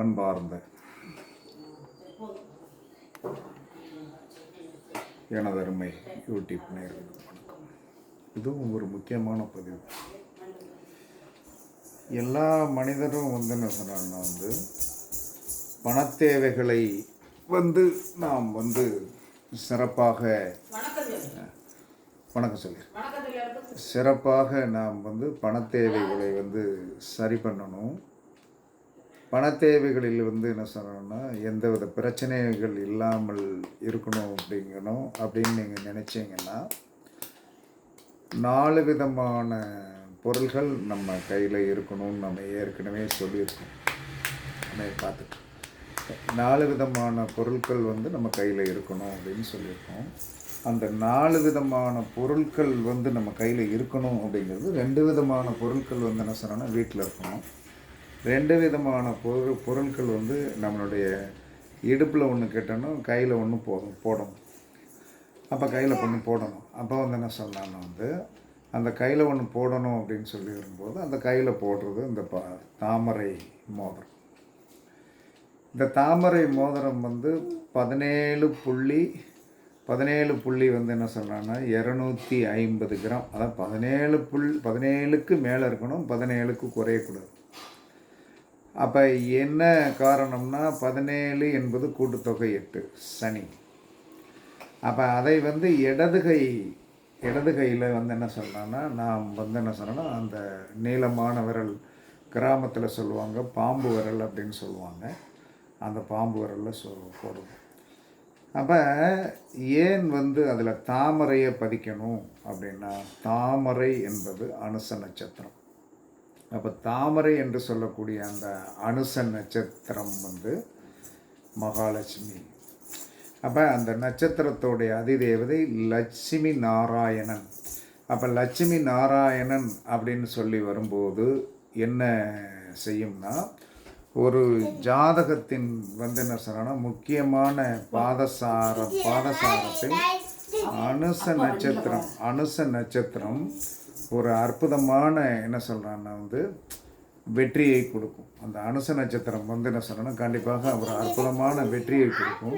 அன்பார்ந்த எனதருமை யூடியூப் நேர்களுக்கு வணக்கம். இதுவும் ஒரு முக்கியமான பதிவு. எல்லா மனிதரும் வந்து என்ன சொன்னாங்கன்னா வந்து பணத்தேவைகளை வந்து நாம் வந்து சிறப்பாக வணக்கம் சொல்லி. சிறப்பாக நாம் வந்து பணத்தேவைகளை வந்து சரி பண்ணணும். பணத்தேவைகளில் வந்து என்ன சொல்லணும்னா எந்தவித பிரச்சனைகள் இல்லாமல் இருக்கணும் அப்படிங்கணும் அப்படின்னு நீங்கள் நினச்சிங்கன்னா நாலு விதமான பொருள்கள் நம்ம கையில் இருக்கணும்னு நம்ம ஏற்கனவே சொல்லியிருக்கோம். நம்ம பார்த்துட்டு. நாலு விதமான பொருட்கள் வந்து நம்ம கையில் இருக்கணும் அப்படின்னு சொல்லியிருக்கோம். அந்த நாலு விதமான பொருட்கள் வந்து நம்ம கையில் இருக்கணும் அப்படிங்கிறது ரெண்டு விதமான பொருட்கள் வந்து என்ன சொன்னால் வீட்டில் இருக்கணும். ரெண்டு விதமான பொருள் பொருட்கள் வந்து நம்மளுடைய இடுப்பில் ஒன்று கட்டணும் கையில் ஒன்று போதும் போடணும். அப்போ கையில் ஒன்று போடணும். அப்போ வந்து என்ன சொன்னான்னு வந்து அந்த கையில் ஒன்று போடணும் அப்படின்னு சொல்லி வரும்போது அந்த கையில் போடுறது இந்த ப தாமரை மோதிரம். இந்த தாமரை மோதிரம் வந்து பதினேழு புள்ளி பதினேழு புள்ளி வந்து என்ன சொல்கிறாங்கன்னா இரநூத்தி ஐம்பது கிராம். அதாவது பதினேழு புல் பதினேழுக்கு மேலே இருக்கணும் பதினேழுக்கு குறையக்கூடாது. அப்போ என்ன காரணம்னா பதினேழு என்பது கூட்டுத்தொகை எட்டு சனி. அப்போ அதை வந்து இடதுகை இடதுகையில் வந்து என்ன சொல்கிறேன்னா நான் வந்து என்ன சொல்கிறேன்னா அந்த நீளமான விரல் கிராமத்தில் சொல்லுவாங்க பாம்பு விரல் அப்படின்னு சொல்லுவாங்க. அந்த பாம்பு விரலில் சொல் போடுவோம். அப்போ ஏன் வந்து அதில் தாமரையை பதிக்கணும் அப்படின்னா தாமரை என்பது அனுச நட்சத்திரம். அப்போ தாமரை என்று சொல்லக்கூடிய அந்த அனுச நட்சத்திரம் வந்து மகாலட்சுமி. அப்போ அந்த நட்சத்திரத்தோடைய அதிதேவதை லட்சுமி நாராயணன். அப்போ லட்சுமி நாராயணன் அப்படின்னு சொல்லி வரும்போது என்ன செய்யும்னா ஒரு ஜாதகத்தின் வந்து என்ன சொல்கிறேன்னா முக்கியமான பாதசார பாதசாரத்தில் அனுச நட்சத்திரம் அனுச நட்சத்திரம் ஒரு அற்புதமான என்ன சொல்கிறான்னா வந்து வெற்றியை கொடுக்கும். அந்த அனுச நட்சத்திரம் வந்து என்ன சொல்கிறேன்னா கண்டிப்பாக ஒரு அற்புதமான வெற்றியை கொடுக்கும்.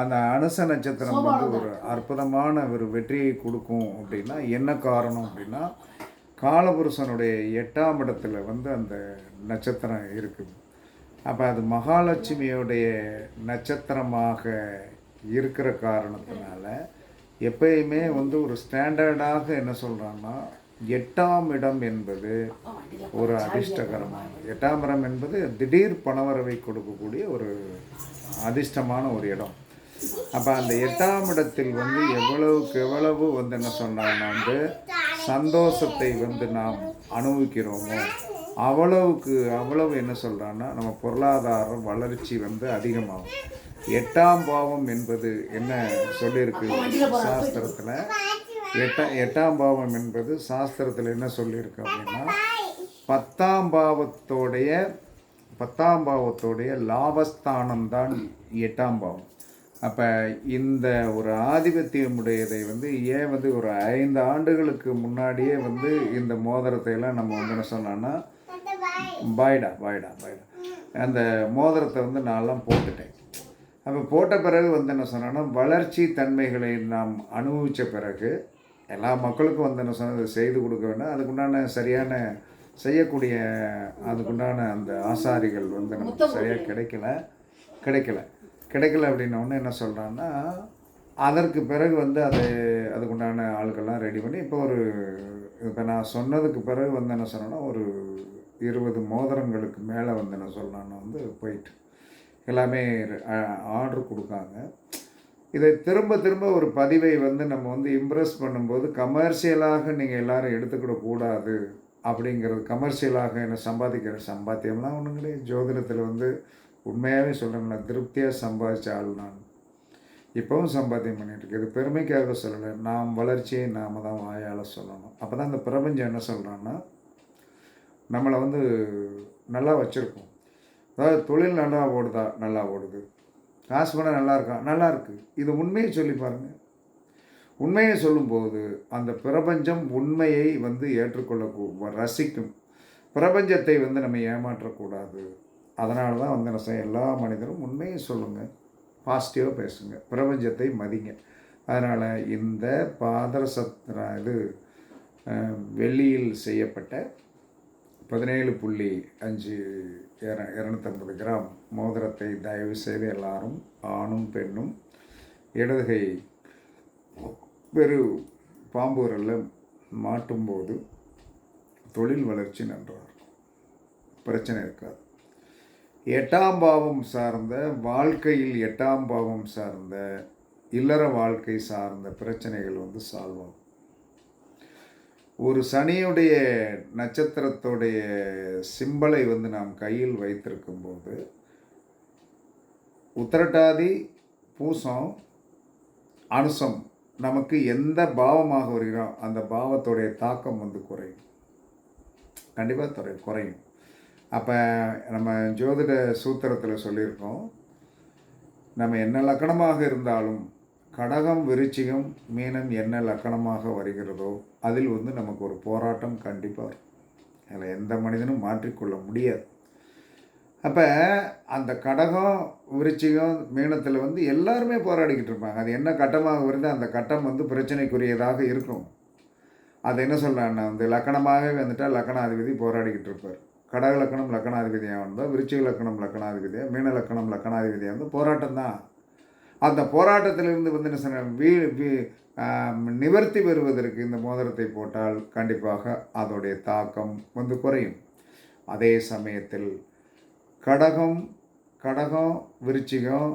அந்த அனுச நட்சத்திரம் வந்து ஒரு அற்புதமான ஒரு வெற்றியை கொடுக்கும் அப்படின்னா என்ன காரணம் அப்படின்னா காலபுருஷனுடைய எட்டாம் இடத்துல வந்து அந்த நட்சத்திரம் இருக்குது. அப்போ அது மகாலட்சுமியுடைய நட்சத்திரமாக இருக்கிற காரணத்தினால எப்பயுமே வந்து ஒரு ஸ்டாண்டர்டாக என்ன சொல்கிறான்னா எட்டாம் இடம் என்பது ஒரு அதிர்ஷ்டகரமான எட்டாம் இடம் என்பது திடீர் பணவரவை கொடுக்கக்கூடிய ஒரு அதிர்ஷ்டமான ஒரு இடம். அப்போ அந்த எட்டாம் இடத்தில் வந்து எவ்வளவுக்கு எவ்வளவு வந்து என்ன சொன்னாங்கன்னா வந்து சந்தோஷத்தை வந்து நாம் அனுபவிக்கிறோமோ அவ்வளவுக்கு அவ்வளவு என்ன சொல்கிறான்னா நம்ம பொருளாதார வளர்ச்சி வந்து அதிகமாகும். எட்டாம் பாவம் என்பது என்ன சொல்லியிருக்கு சாஸ்திரத்தில்? எட்டா எட்டாம் பாவம் என்பது சாஸ்திரத்தில் என்ன சொல்லியிருக்கு அப்படின்னா பத்தாம் பாவத்தோடைய பத்தாம் பாவத்தோடைய லாபஸ்தானம் தான் எட்டாம் பாவம். அப்போ இந்த ஒரு ஆதிபத்தியமுடையதை வந்து ஏன் வந்து ஒரு ஐந்து ஆண்டுகளுக்கு முன்னாடியே வந்து இந்த மோதிரத்தை எல்லாம் நம்ம வந்து என்ன சொன்னோன்னா பாய்டா பாய்டா பாய்டா. அந்த மோதிரத்தை வந்து நான்லாம் போட்டுட்டேன். அப்போ போட்ட பிறகு வந்து என்ன சொன்னோன்னா வளர்ச்சி தன்மைகளை நாம் அனுபவித்த பிறகு எல்லா மக்களுக்கும் வந்து என்ன சொன்னது செய்து கொடுக்க வேண்டாம். அதுக்குண்டான சரியான செய்யக்கூடிய அதுக்குண்டான அந்த ஆசாரிகள் வந்து நமக்கு சரியாக கிடைக்கல. கிடைக்கல. கிடைக்கல அப்படின்னோடனே என்ன சொல்கிறான்னா அதற்கு பிறகு வந்து அது அதுக்குண்டான ஆளுக்கெல்லாம் ரெடி பண்ணி இப்போ ஒரு இப்போ நான் சொன்னதுக்கு பிறகு வந்து என்ன சொன்னேன்னா ஒரு இருபது மோதிரங்களுக்கு மேலே வந்து என்ன சொல்லலான்னு வந்து போயிட்டு. எல்லாமே ஆர்டர் கொடுக்காங்க. இதை திரும்ப திரும்ப ஒரு பதிவை வந்து நம்ம வந்து இம்ப்ரெஸ் பண்ணும்போது கமர்ஷியலாக நீங்கள் எல்லாரும் எடுத்துக்கிடக்கூடாது அப்படிங்கிறது கமர்ஷியலாக என்ன சம்பாதிக்கிற சம்பாத்தியம்லாம் ஒன்றும் கிடையாது. ஜோதிடத்தில் வந்து உண்மையாகவே சொல்கிறேன் நான் திருப்தியாக சம்பாதிச்ச ஆள் நான். இப்போவும் சம்பாத்தியம் பண்ணிகிட்டு இது பெருமைக்காக சொல்லலை. நாம் வளர்ச்சியை நாம் தான் வாயால் சொல்லணும். அப்போ தான் இந்த பிரபஞ்சம் என்ன சொல்கிறான்னா நம்மளை வந்து நல்லா வச்சுருக்கோம். அதாவது தொழில் நல்லா ஓடுதா? நல்லா ஓடுது. காசு பணம் நல்லா இருக்கா நல்லா இருக்குது இது உண்மையை சொல்லி பாருங்கள் உண்மையை சொல்லும்போது அந்த பிரபஞ்சம் உண்மையை வந்து ஏற்றுக்கொள்ள ரசிக்கும். பிரபஞ்சத்தை வந்து நம்ம ஏமாற்றக்கூடாது. அதனால தான் வந்து நான் எல்லா மனிதரும் உண்மையை சொல்லுங்கள் பாசிட்டிவாக பேசுங்க. பிரபஞ்சத்தை மதிங்க. அதனால் இந்த பாதரசத்ர இது வெள்ளியில் செய்யப்பட்ட பதினேழு புள்ளி அஞ்சு இர இரநூத்தம்பது கிராம் மோதிரத்தை தயவு செய்து எல்லாரும் ஆணும் பெண்ணும் இடதுகை பெரு பாம்பூரில் மாட்டும்போது தொழில் வளர்ச்சி நன்றாக இருக்கும் பிரச்சனை இருக்காது. எட்டாம் பாவம் சார்ந்த வாழ்க்கையில் எட்டாம் பாவம் சார்ந்த இல்லற வாழ்க்கை சார்ந்த பிரச்சனைகள் வந்து சால்வ் ஆகும். ஒரு சனியுடைய நட்சத்திரத்துடைய சிம்பலை வந்து நாம் கையில் வைத்திருக்கும் போது உத்திரட்டாதி பூசம் அனுசம் நமக்கு எந்த பாவமாக வருகிறோம் அந்த பாவத்துடைய தாக்கம் வந்து குறையும். கண்டிப்பாக துறை குறையும். அப்போ நம்ம ஜோதிட சூத்திரத்தில் சொல்லியிருக்கோம் நம்ம என்ன லக்கணமாக இருந்தாலும் கடகம் விருச்சிகம் மீனம் என்ன லக்கணமாக வருகிறதோ அதில் வந்து நமக்கு ஒரு போராட்டம் கண்டிப்பாக இருக்கும் அதில் எந்த மனிதனும் மாற்றிக்கொள்ள முடியாது. அப்போ அந்த கடகம் விருச்சிகம் மீனத்தில் வந்து எல்லாருமே போராடிக்கிட்டு இருப்பாங்க. அது என்ன கட்டமாக வருது? அந்த கட்டம் வந்து பிரச்சனைக்குரியதாக இருக்கும். அது என்ன சொல்கிறான்னா வந்து லக்கணமாகவே வந்துட்டால் லக்கணாதிபதி போராடிக்கிட்டு இருப்பார். கடக லக்கணம் லக்கணாதிபதியாக வந்தால் விருச்சிக லக்கணம் லக்கணாதிபதியாக மீன லக்கணம் லக்கணாதிபதியாக வந்து போராட்டம் தான் அந்த போராட்டத்திலிருந்து வந்து என்ன சொன்ன வீ நிவர்த்தி பெறுவதற்கு இந்த மோதிரத்தை போட்டால் கண்டிப்பாக அதோடைய தாக்கம் வந்து குறையும். அதே சமயத்தில் கடகம் கடகம் விருச்சிகம்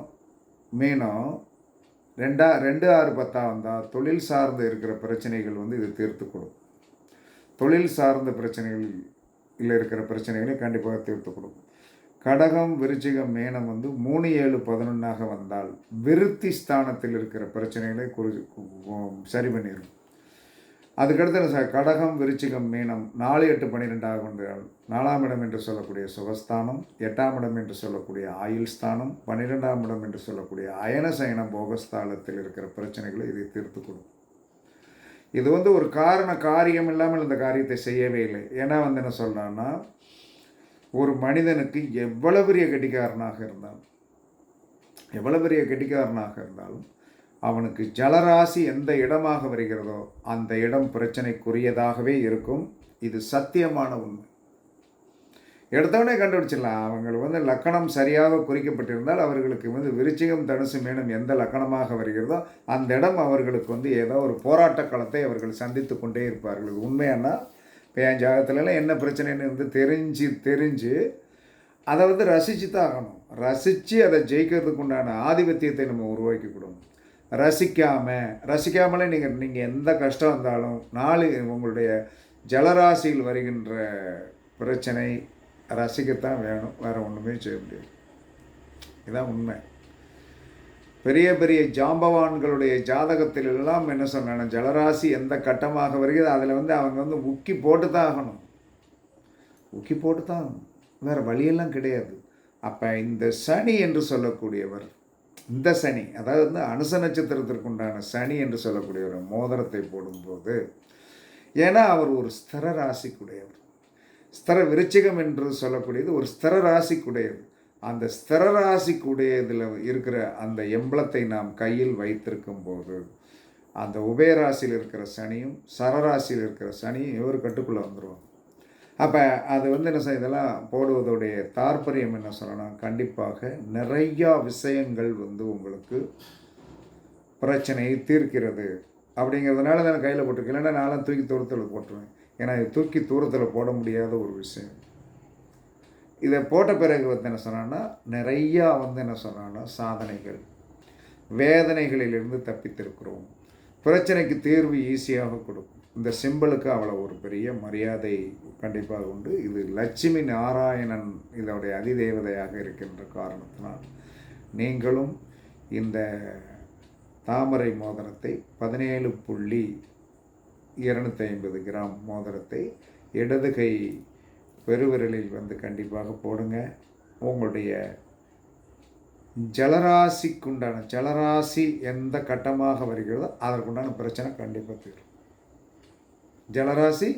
மீனம் ரெண்டா ரெண்டு ஆறு பத்தா வந்தால் தொழில் சார்ந்து இருக்கிற பிரச்சனைகள் வந்து இது தீர்த்து கொடுக்கும். தொழில் சார்ந்த பிரச்சனைகள் இல்லை இருக்கிற பிரச்சனைகளை கண்டிப்பாக தீர்த்து கொடுக்கும். கடகம் விருச்சிகம் மேனம் வந்து மூணு ஏழு பதினொன்றாக வந்தால் விருத்தி ஸ்தானத்தில் இருக்கிற பிரச்சனைகளை குறி சரி பண்ணிடும் அதுக்கடுத்து என்ன சார்? கடகம் விருச்சிகம் மீனம் நாலு எட்டு பன்னிரெண்டாக கொண்டால் நாலாம் இடம் என்று சொல்லக்கூடிய சுகஸ்தானம் எட்டாம் இடம் என்று சொல்லக்கூடிய ஆயுள் ஸ்தானம் பன்னிரெண்டாம் இடம் என்று சொல்லக்கூடிய அயன சயன போகஸ்தானத்தில் இருக்கிற பிரச்சனைகளை இதை தீர்த்து கொடுக்கும் இது வந்து ஒரு காரண காரியம் இல்லாமல் இந்த காரியத்தை செய்யவே இல்லை. ஏன்னா வந்து என்ன சொல்கிறான்னா ஒரு மனிதனுக்கு எவ்வளவு பெரிய கெட்டிக்காரனாக இருந்தாலும் எவ்வளவு பெரிய கெட்டிக்காரனாக இருந்தாலும் அவனுக்கு ஜலராசி எந்த இடமாக வருகிறதோ அந்த இடம் பிரச்சனைக்குரியதாகவே இருக்கும். இது சத்தியமான உண்மை. எடுத்தவனே கண்டுபிடிச்சிடலாம். அவங்களுக்கு வந்து லக்கணம் சரியாக குறிக்கப்பட்டிருந்தால் அவர்களுக்கு வந்து விருச்சிகம் தனுசு மீனம் எந்த லக்கணமாக வருகிறதோ அந்த இடம் அவர்களுக்கு வந்து ஏதோ ஒரு போராட்ட களத்தை அவர்கள் சந்தித்து கொண்டே இருப்பார்கள். உண்மையானால் இப்போ என் ஜாதகத்துலலாம் என்ன பிரச்சனைன்னு வந்து தெரிஞ்சு தெரிஞ்சு அதை வந்து ரசித்து தான் ஆகணும் ரசித்து அதை ஜெயிக்கிறதுக்கு உண்டான ஆதிபத்தியத்தை நம்ம உருவாக்கி கொடுக்கணும் ரசிக்காமல் ரசிக்காமலே நீங்கள் நீங்கள் எந்த கஷ்டம் வந்தாலும் நாலு உங்களுடைய ஜலராசியில் வருகின்ற பிரச்சனை ரசிக்கத்தான் வேணும். வேறு ஒன்றுமே செய்ய முடியாது. இதுதான் உண்மை. பெரிய பெரிய ஜாம்பவான்களுடைய ஜாதகத்தில் எல்லாம் என்ன சொன்னாங்க ஜலராசி எந்த கட்டமாக வருகிறது அதில் வந்து அவங்க வந்து உக்கி போட்டு தான் ஆகணும். உக்கி போட்டு தான் ஆகணும். வேறு வழியெல்லாம் கிடையாது. அப்போ இந்த சனி என்று சொல்லக்கூடியவர் இந்த சனி அதாவது வந்து அனுச நட்சத்திரத்திற்கு உண்டான சனி என்று சொல்லக்கூடிய ஒரு மோதிரத்தை போடும்போது ஏன்னா அவர் ஒரு ஸ்திர ராசிக்குடையவர். ஸ்திர விருச்சிகம் என்று சொல்லக்கூடியது ஒரு ஸ்திர ராசிக்குடையது. அந்த ஸ்திர ராசிக்குடையதில் இருக்கிற அந்த எம்பளத்தை நாம் கையில் வைத்திருக்கும் போது அந்த உபயராசியில் இருக்கிற சனியும் சரராசியில் இருக்கிற சனியும் இவர் கட்டுக்குள்ளே வந்துடுவாங்க அப்போ அது வந்து என்ன செய்ய இதெல்லாம் போடுவதுடைய தாற்பயம் என்ன சொல்லணும் கண்டிப்பாக நிறையா விஷயங்கள் வந்து உங்களுக்கு பிரச்சனையை தீர்க்கிறது. அப்படிங்கிறதுனால தான் கையில் போட்டிருக்கேன் இல்லைன்னா நானும் தூக்கி தூரத்தில் போட்டுருவேன். ஏன்னா இது தூக்கி தூரத்தில் போட முடியாத ஒரு விஷயம். இதை போட்ட பிறகு வந்து என்ன சொன்னான்னா நிறையா வந்து என்ன சொன்னான்னா சாதனைகள். வேதனைகளிலிருந்து தப்பித்திருக்கிறோம். பிரச்சனைக்கு தீர்வு ஈஸியாக கொடுக்கும். இந்த சிம்பலுக்கு அவ்வளோ ஒரு பெரிய மரியாதை கண்டிப்பாக உண்டு. இது லட்சுமி நாராயணன் இதோடைய அதிதேவதையாக இருக்கின்ற காரணத்தினால் நீங்களும் இந்த தாமரை மோதிரத்தை பதினேழு புள்ளி இரநூத்தி ஐம்பது கிராம் மோதிரத்தை இடது கை பெருவிரலில் வந்து கண்டிப்பாக போடுங்க. உங்களுடைய ஜலராசிக்குண்டான ஜலராசி எந்த கட்டமாக வருகிறதோ அதற்குண்டான பிரச்சனை கண்டிப்பாக தீரும். ஜலராசி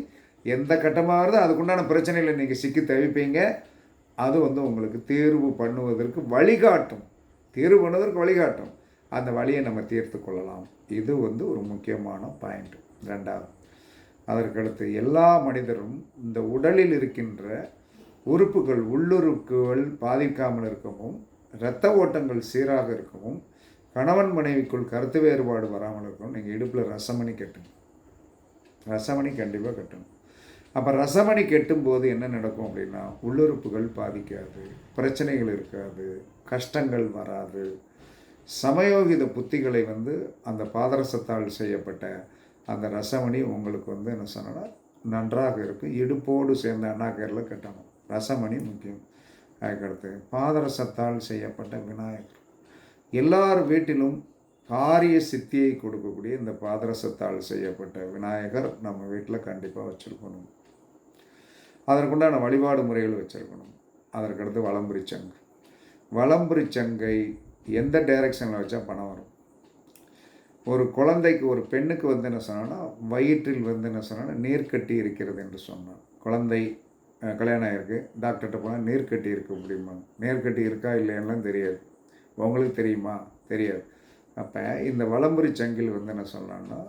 எந்த கட்டமாக வருதோ அதுக்குண்டான பிரச்சனையில் நீங்கள் சிக்கி தவிப்பீங்க. அது வந்து உங்களுக்கு தேர்வு பண்ணுவதற்கு வழிகாட்டும். தேர்வு பண்ணுவதற்கு வழிகாட்டும். அந்த வழியை நம்ம தீர்த்து கொள்ளலாம். இது வந்து ஒரு முக்கியமான பாயிண்ட். ரெண்டாவது அதற்கடுத்து எல்லா மனிதரும் இந்த உடலில் இருக்கின்ற உறுப்புகள் உள்ளுறுப்புகள் பாதிக்காமல் இருக்கவும் இரத்த ஓட்டங்கள் சீராக இருக்கவும் கணவன் மனைவிக்குள் கருத்து வேறுபாடு வராமல் இருக்கணும் நீங்கள் இடுப்பில் ரசமணி கட்டுங்க ரசமணி கண்டிப்பாக கட்டணும். அப்போ ரசமணி கெட்டும்போது என்ன நடக்கும் அப்படின்னா உள்ளுறுப்புகள் பாதிக்காது பிரச்சனைகள் இருக்காது கஷ்டங்கள் வராது. சமயோகித புத்திகளை வந்து அந்த பாதரசத்தால் செய்யப்பட்ட அந்த ரசமணி உங்களுக்கு வந்து என்ன சொன்னோன்னா நன்றாக இருக்கும் இடுப்போடு சேர்ந்த அண்ணாக்கரில் கட்டணும். ரசமணி முக்கியம். அதுக்கடுத்து பாதரசத்தால் செய்யப்பட்ட விநாயகர். எல்லார் வீட்டிலும் காரிய சித்தியை கொடுக்கக்கூடிய இந்த பாதரசத்தால் செய்யப்பட்ட விநாயகர் நம்ம வீட்டில் கண்டிப்பாக வச்சுருக்கணும். அதற்குண்டான வழிபாடு முறைகள் வச்சுருக்கணும். அதற்கடுத்து வளம்புரி சங்கு வளம்புரி சங்கை எந்த டைரக்ஷனில் வச்சால் பணம் வரும்? ஒரு குழந்தைக்கு ஒரு பெண்ணுக்கு வந்து என்ன சொன்னோன்னா வயிற்றில் வந்து என்ன சொன்னோன்னா நீர்க்கட்டி இருக்கிறது என்று சொன்னான். குழந்தை கல்யாணம் ஆயிருக்கு. டாக்டர்கிட்ட போனால் நீர்க்கட்டி இருக்கு அப்படிம்பாங்க. நீர்க்கட்டி இருக்கா இல்லையெல்லாம் தெரியாது. உங்களுக்கு தெரியுமா? தெரியாது. அப்போ இந்த வளம்புரி சங்கில் வந்து என்ன சொல்லலாம்னா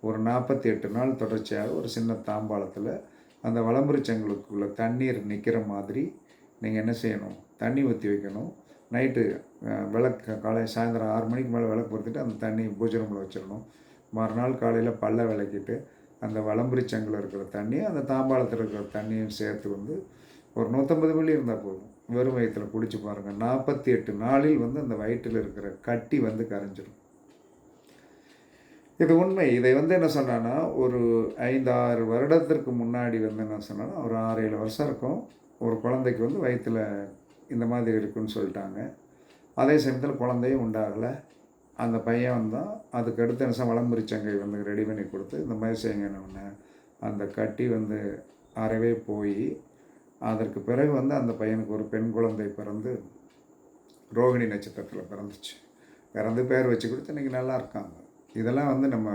ஒரு நாற்பத்தி எட்டு நாள் தொடர்ச்சியாக ஒரு சின்ன தாம்பாளத்தில் அந்த வளம்புரி சங்கிலுக்குள்ளே தண்ணீர் நிற்கிற மாதிரி நீங்கள் என்ன செய்யணும்? தண்ணி ஊற்றி வைக்கணும். நைட்டு விளக்கு காலை சாயந்தரம் ஆறு மணிக்கு மேலே விளக்கு பொறுத்துட்டு அந்த தண்ணி பூஜை ரூமில் வச்சிடணும். மறுநாள் காலையில் பல்ல விளக்கிட்டு அந்த வளம்புரிச்சங்கில் இருக்கிற தண்ணி அந்த தாம்பாளத்தில் இருக்கிற தண்ணியும் சேர்த்து வந்து ஒரு நூற்றம்பது மில்லி இருந்தால் போதும். வெறும் வயிற்றில் குடிச்சு பாருங்கள் நாற்பத்தி எட்டு நாளில் வந்து அந்த வயிற்றில் இருக்கிற கட்டி வந்து கரைஞ்சிடும் இது உண்மை. இதை வந்து என்ன சொன்னான்னா ஒரு ஐந்து ஆறு வருடத்திற்கு முன்னாடி வந்து என்ன சொன்னால் ஒரு ஆறு ஏழு வருஷம் இருக்கும். ஒரு குழந்தைக்கு வந்து வயிற்றில் இந்த மாதிரி இருக்குன்னு சொல்லிட்டாங்க. அதே சமயத்தில் குழந்தையும் உண்டாகலை. அந்த பையன் வந்தான். அதுக்கு அடுத்த நிமிஷம் வளம்புரிச்சங்கை வந்து ரெடி பண்ணி கொடுத்து இந்த மாதிரி செய்யுங்கன்னு அந்த கட்டி வந்து அறவே போய் அதற்கு பிறகு வந்து அந்த பையனுக்கு ஒரு பெண் குழந்தை பிறந்து ரோகிணி நட்சத்திரத்தில் பிறந்துச்சு. பிறந்து பேர் வச்சு கொடுத்து இன்றைக்கி நல்லா இருக்காங்க. இதெல்லாம் வந்து நம்ம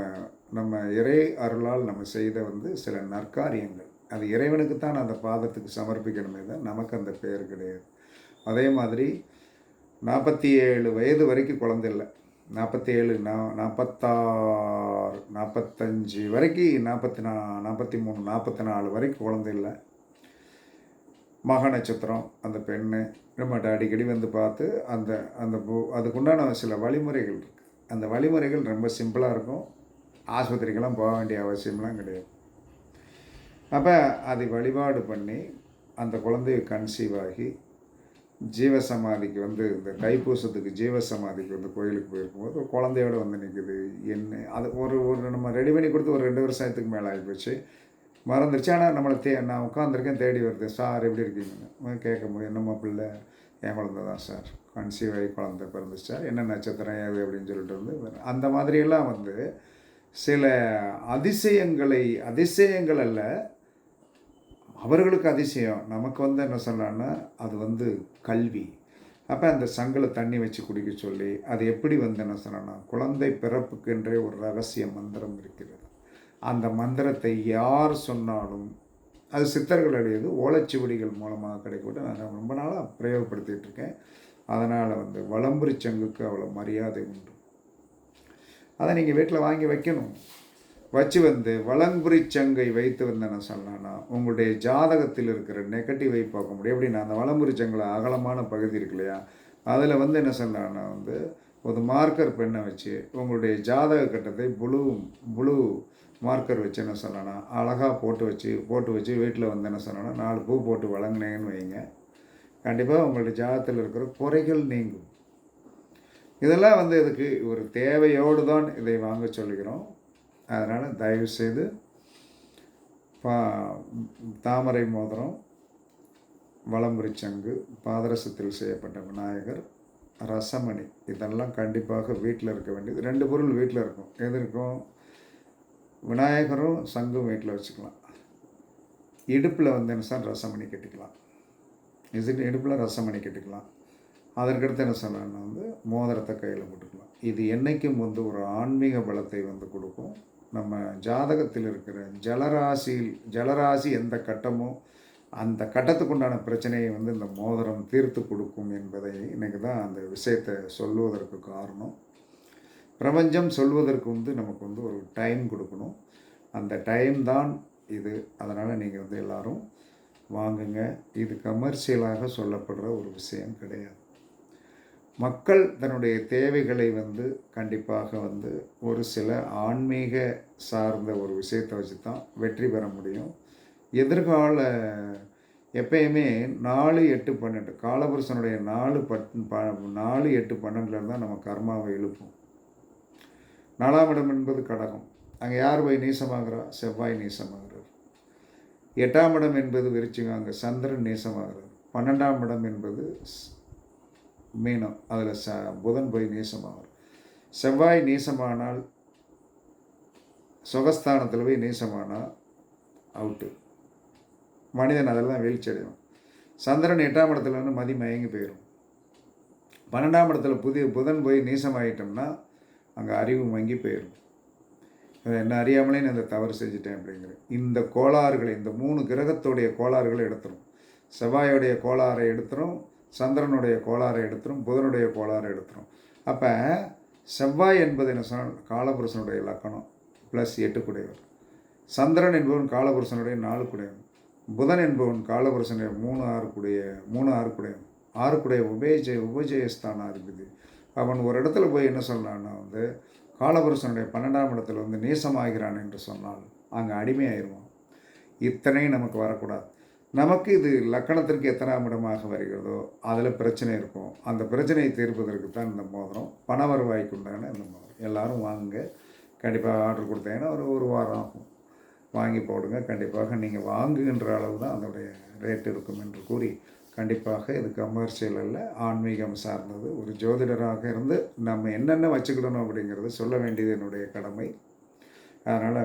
நம்ம இறை அருளால் நம்ம செய்த வந்து சில நற்காரியங்கள். அது இறைவனுக்கு தான் அந்த பாதத்துக்கு சமர்ப்பிக்கணுமே தான் நமக்கு அந்த பேர் கிடையாது. அதே மாதிரி நாற்பத்தி ஏழு வயது வரைக்கும் குழந்தை இல்லை. நாற்பத்தி ஏழு நா நாற்பத்தாறு நாற்பத்தஞ்சு வரைக்கும் நாற்பத்தி நா நாற்பத்தி மூணு நாற்பத்தி நாலு வரைக்கும் குழந்தை இல்லை. மக நட்சத்திரம் அந்த பெண்ணு நம்மகிட்ட அடிக்கடி வந்து பார்த்து அந்த அந்த பு- அதுக்குண்டான சில வழிமுறைகள் இருக்குது அந்த வழிமுறைகள் ரொம்ப சிம்பிளாக இருக்கும். ஆஸ்பத்திரிக்கெல்லாம் போக வேண்டிய அவசியம்லாம் கிடையாது. அப்போ அதை வழிபாடு பண்ணி அந்த குழந்தைய கன்சீவ் ஆகி ஜீவசமாதிக்கு வந்து இந்த தைப்பூசத்துக்கு ஜீவசமாதிக்கு வந்து கோயிலுக்கு போயிருக்கும்போது குழந்தையோடு குழந்தையோட வந்து நிற்குது என்ன அது ஒரு ஒரு நம்ம ரெடி பண்ணி கொடுத்து ஒரு ரெண்டு வருஷத்துக்கு மேலே ஆகிப்போச்சு மறந்துருச்சு. ஆனால் நம்மளை தே நான் உட்காந்துருக்கேன் தேடி வருது. சார் எப்படி இருக்கீங்க கேட்கும் போது என்னம்மா பிள்ளை? என் குழந்தை தான் சார். கன்சீவ் ஆகி குழந்தை பிறந்துச்சு சார் என்ன நட்சத்திரம் ஏது? அப்படின்னு சொல்லிட்டு வந்து அந்த மாதிரியெல்லாம் வந்து சில அதிசயங்களை அதிசயங்கள் அல்ல அவர்களுக்கு அதிசயம். நமக்கு வந்து என்ன சொல்லலான்னா அது வந்து கல்வி. அப்போ அந்த சங்கில் தண்ணி வச்சு குடிக்க சொல்லி அது எப்படி வந்து என்ன சொல்லணும்னா குழந்தை பிறப்புக்கென்றே ஒரு ரகசிய மந்திரம் இருக்கிறது. அந்த மந்திரத்தை யார் சொன்னாலும் அது சித்தர்களுடையது. ஓலைச்சுவடிகள் மூலமாக கிடைக்கூட நான் ரொம்ப நாளாக பிரயோகப்படுத்திகிட்டு இருக்கேன். அதனால் வந்து வளம்புரி சங்குக்கு அவ்வளோ மரியாதை உண்டு. அதை நீங்கள் வீட்டில் வாங்கி வைக்கணும். வச்சு வந்து வலங்குறி சங்கை வைத்து வந்து என்ன சொல்லலாம்னா உங்களுடைய ஜாதகத்தில் இருக்கிற நெகட்டிவை பார்க்க முடியும். எப்படின்னா அந்த வலம்புரி சங்கில் அகலமான பகுதி இருக்கு இல்லையா? அதில் வந்து என்ன சொல்லலாம்னா வந்து ஒரு மார்க்கர் பெண்ணை வச்சு உங்களுடைய ஜாதக கட்டத்தை புளு புளு மார்க்கர் வச்சு என்ன சொல்லலாம்னா அழகாக போட்டு வச்சு போட்டு வச்சு வீட்டில் வந்து என்ன சொல்லலாம்னா நாலு பூ போட்டு வழங்கினேன்னு வைங்க. கண்டிப்பாக உங்களுடைய ஜாதகத்தில் இருக்கிற குறைகள் நீங்கும். இதெல்லாம் வந்து இதுக்கு ஒரு தேவையோடு தான் இதை வாங்க சொல்லுகிறோம். அதனால் தயவுசெய்து பா தாமரை மோதிரம் வளம்புரிச்சங்கு சங்கு பாதரசத்தில் செய்யப்பட்ட விநாயகர் ரசமணி இதெல்லாம் கண்டிப்பாக வீட்டில் இருக்க வேண்டியது. ரெண்டு பொருள் வீட்டில் இருக்கும். எது இருக்கும்? விநாயகரும் சங்கும் வீட்டில் வச்சுக்கலாம். இடுப்பில் வந்து என்ன சார்? ரசமணி கட்டிக்கலாம். இசிட்டு இடுப்பில் ரசமணி கட்டிக்கலாம். அதற்கடுத்து என்ன சொல்லணும்னா வந்து மோதிரத்தை கையில் போட்டுக்கலாம். இது என்றைக்கும் வந்து ஒரு ஆன்மீக பலத்தை வந்து கொடுக்கும். நம்ம ஜாதகத்தில் இருக்கிற ஜலராசியில் ஜலராசி எந்த கட்டமோ அந்த கட்டத்துக்குண்டான பிரச்சனையை வந்து இந்த மோதிரம் தீர்த்து கொடுக்கும் என்பதை இன்றைக்கி தான் அந்த விஷயத்தை சொல்லுவதற்கு காரணம். பிரபஞ்சம் சொல்வதற்கு வந்து நமக்கு வந்து ஒரு டைம் கொடுக்கணும். அந்த டைம் தான் இது. அதனால் நீங்கள் வந்து எல்லோரும் வாங்குங்க. இது கமர்ஷியலாக சொல்லப்படுற ஒரு விஷயம் கிடையாது. மக்கள் தன்னுடைய தேவைகளை வந்து கண்டிப்பாக வந்து ஒரு சில ஆன்மீக சார்ந்த ஒரு விஷயத்தை வச்சு தான் வெற்றி பெற முடியும். எதிர்கால எப்பயுமே நாலு எட்டு பன்னெண்டு காலபுருஷனுடைய நாலு பட் ப- நாலு எட்டு பன்னெண்டுல தான் நம்ம கர்மாவை எழுப்போம் நாலாம் இடம் என்பது கடகம். அங்கே யார் போய் நீசமாகிறா? செவ்வாய் நீசமாகிறார். எட்டாம் இடம் என்பது விரிச்சிங்க அங்கே சந்திரன் நீசமாகிறார். பன்னெண்டாம் இடம் என்பது மீனம் அதில் ச புதன் போய் நீசமாகிறார் செவ்வாய் நீசமானால் சுகஸ்தானத்தில் போய் நீசமானால் அவுட்டு மனிதன் அதெல்லாம் வீழ்ச்சி அடையும் சந்திரன் எட்டாம் இடத்துல வந்து மதி மயங்கி போயிடும் பன்னெண்டாம் இடத்துல புதிய புதன் போய் நீசமாயிட்டோம்னா அங்கே அறிவு மங்கி போயிடும் அது என்ன அறியாமலே நான் இந்த தவறு செஞ்சுட்டேன் அப்படிங்கிற. இந்த கோளாறுகளை இந்த மூணு கிரகத்துடைய கோளாறுகளை எடுத்துரும். செவ்வாயோடைய கோளாறை எடுத்துரும். சந்திரனுடைய கோளாறை எடுத்துரும் புதனுடைய கோளாறை எடுத்துரும். அப்போ செவ்வாய் என்பது என்ன சொன்னால் காலபுருஷனுடைய லக்கணம் ப்ளஸ் எட்டுக்குடையவர் சந்திரன் என்பவன் காலபுருஷனுடைய நாலு குடையவன் புதன் என்பவன் காலபுருஷனுடைய மூணு ஆறுக்குடைய மூணு ஆறுக்குடையவன் ஆறுக்குடைய உபேஜ இருக்குது அவன் ஒரு இடத்துல போய் என்ன சொன்னான்னா வந்து காலபுருஷனுடைய பன்னெண்டாம் இடத்துல வந்து நீசமாகிறான் என்று சொன்னால் அங்கே அடிமையாயிருவான். இத்தனையும் நமக்கு வரக்கூடாது. நமக்கு இது லக்கணத்திற்கு எத்தனாம் இடமாக வருகிறதோ அதில் பிரச்சனை இருக்கும். அந்த பிரச்சனையை தீர்ப்பதற்கு தான் இந்த மோதிரம். பண வருவாய்க்கு உண்டான இந்த மோதிரம். எல்லாரும் வாங்குங்க. கண்டிப்பாக ஆர்டர் கொடுத்தீங்கன்னா ஒரு ஒரு வாரம் ஆகும். வாங்கி போடுங்க. கண்டிப்பாக நீங்கள் வாங்குகின்ற அளவு தான் அதோடைய ரேட் இருக்கும் என்று கூறி கண்டிப்பாக இது கமர்ஷியல் அல்ல ஆன்மீகம் சார்ந்தது. ஒரு ஜோதிடராக இருந்து நம்ம என்னென்ன வச்சுக்கிடணும் அப்படிங்கிறது சொல்ல வேண்டியது என்னுடைய கடமை. அதனால்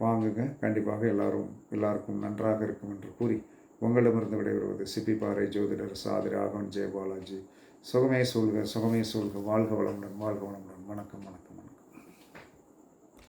வாங்குங்க. கண்டிப்பாக எல்லாரும் எல்லாருக்கும் நன்றாக இருக்கும் என்று கூறி உங்களிடமிருந்து விடைபெறுவது சிப்பி பாறை ஜோதிடர் சாதி ராகவன் ஜெயபாலாஜி. சுகமே சூழ்க சுகமே சூழ்க. வாழ்க வளமுடன் வாழ்க வளமுடன். வணக்கம் வணக்கம்.